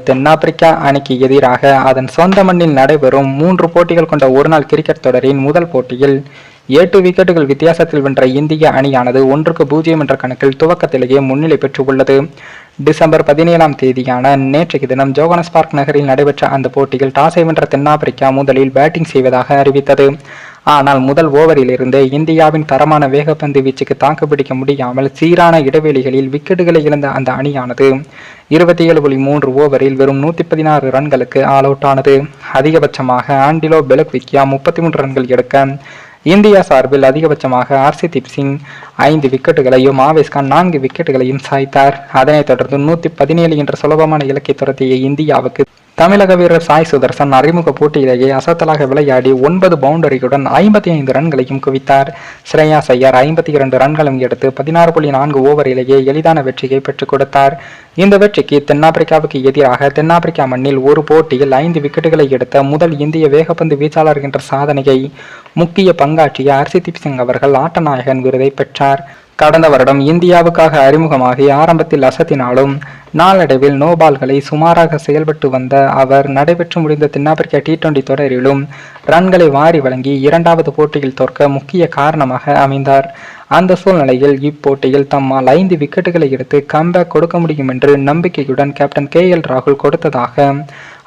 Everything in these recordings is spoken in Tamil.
தென்னாப்பிரிக்கா அணிக்கு எதிராக அதன் சொந்த மண்ணில் நடைபெறும் மூன்று போட்டிகள் கொண்ட ஒருநாள் கிரிக்கெட் தொடரின் முதல் போட்டியில் எட்டு விக்கெட்டுகள் வித்தியாசத்தில் வென்ற இந்திய அணியானது ஒன்றுக்கு பூஜ்ஜியம் என்ற கணக்கில் துவக்கத்திலேயே முன்னிலை பெற்றுள்ளது. டிசம்பர் பதினேழாம் தேதியான நேற்றைய தினம் ஜோகனஸ்பார்க் நகரில் நடைபெற்ற அந்த போட்டியில் டாஸை வென்ற தென்னாப்பிரிக்கா முதலில் பேட்டிங் செய்வதாக அறிவித்தது. ஆனால் முதல் ஓவரிலிருந்தே இந்தியாவின் தரமான வேகப்பந்து வீச்சுக்கு தாக்குப்பிடிக்க முடியாமல் சீரான இடைவெளிகளில் விக்கெட்டுகளை இழந்த அந்த அணியானது இருபத்தி ஏழு புள்ளி மூன்று ஓவரில் வெறும் நூற்றி பதினாறு ரன்களுக்கு ஆல் அவுட் ஆனது. அதிகபட்சமாக ஆண்டிலோ பெலக்விக்கியா முப்பத்தி மூன்று ரன்கள் எடுக்க இந்தியா சார்பில் அதிகபட்சமாக ஆர்சிதீப் சிங் ஐந்து விக்கெட்டுகளையும் ஆவேஸ் கான் நான்கு விக்கெட்டுகளையும் சாய்த்தார். அதனைத் தொடர்ந்து நூற்றி பதினேழு என்ற சுலபமான இலக்கை துரத்திய இந்தியாவுக்கு தமிழக வீரர் சாய் சுதர்சன் அறிமுக போட்டியிலேயே அசத்தலாக விளையாடி ஒன்பது பவுண்டரியுடன் ஐம்பத்தி ஐந்து ரன்களையும் குவித்தார். ஸ்ரேயா ஐயர் ஐம்பத்தி இரண்டு ரன்களும் எடுத்து பதினாறு புள்ளி நான்கு ஓவரிலேயே எளிதான வெற்றியை பெற்றுக் கொடுத்தார். இந்த வெற்றிக்கு தென்னாப்பிரிக்காவுக்கு எதிராக தென்னாப்பிரிக்கா மண்ணில் ஒரு போட்டியில் ஐந்து விக்கெட்டுகளை எடுத்த முதல் இந்திய வேகப்பந்து வீச்சாளர் என்ற சாதனையை முக்கிய பங்காற்றிய ஹர்ஷிதீப் சிங் அவர்கள் ஆட்டநாயகன் விருதை பெற்றார். கடந்த வருடம் இந்தியாவுக்காக அறிமுகமாகி ஆரம்பத்தில் அசத்தினாலும் நாளடைவில் நோபால்களை சுமாராக செயல்பட்டு வந்த அவர் நடைபெற்று முடிந்த தென்னாப்பிரிக்க டி டுவெண்டி தொடரிலும் ரன்களை வாரி வழங்கி இரண்டாவது போட்டியில் தோற்க முக்கிய காரணமாக அமைந்தார். அந்த சூழ்நிலையில் இப்போட்டியில் தம்மால் ஐந்து விக்கெட்டுகளை எடுத்து கம்பேக் கொடுக்க முடியும் என்று நம்பிக்கையுடன் கேப்டன் கே எல் ராகுல் கொடுத்ததாக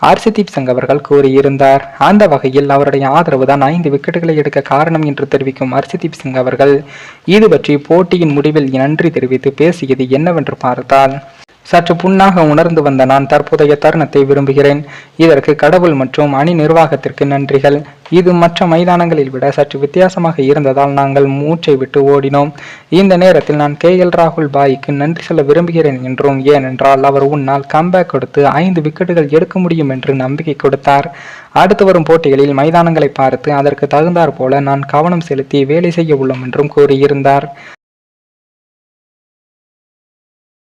ஆர்சிதீப் சிங் அவர்கள் கூறியிருந்தார். அந்த வகையில் அவருடைய ஆதரவு தான் ஐந்து விக்கெட்டுகளை எடுக்க காரணம் என்று தெரிவிக்கும் ஹர்ஷிதீப் சிங் அவர்கள். இது பற்றி போட்டியின் முடிவில் நன்றி தெரிவித்து பேசியது என்னவென்று பார்த்தால் சற்று புண்ணாக உணர்ந்து வந்த நான் தற்போதைய தருணத்தை விரும்புகிறேன். இதற்கு கடவுள் மற்றும் அணி நிர்வாகத்திற்கு நன்றிகள். இது மற்ற மைதானங்களில் விட சற்று வித்தியாசமாக இருந்ததால் நாங்கள் மூச்சை விட்டு ஓடினோம். இந்த நேரத்தில் நான் கே. எல். ராகுல் பாய்க்கு நன்றி சொல்ல விரும்புகிறேன் என்றும் ஏனென்றால் அவர் உன்னால் கம்பேக் கொடுத்து ஐந்து விக்கெட்டுகள் எடுக்க முடியும் என்று நம்பிக்கை கொடுத்தார். அடுத்து வரும் போட்டிகளில் மைதானங்களை பார்த்து அதற்கு தகுந்தாற் போல நான் கவனம் செலுத்தி வேலை செய்ய உள்ளோம் என்றும் கூறியிருந்தார்.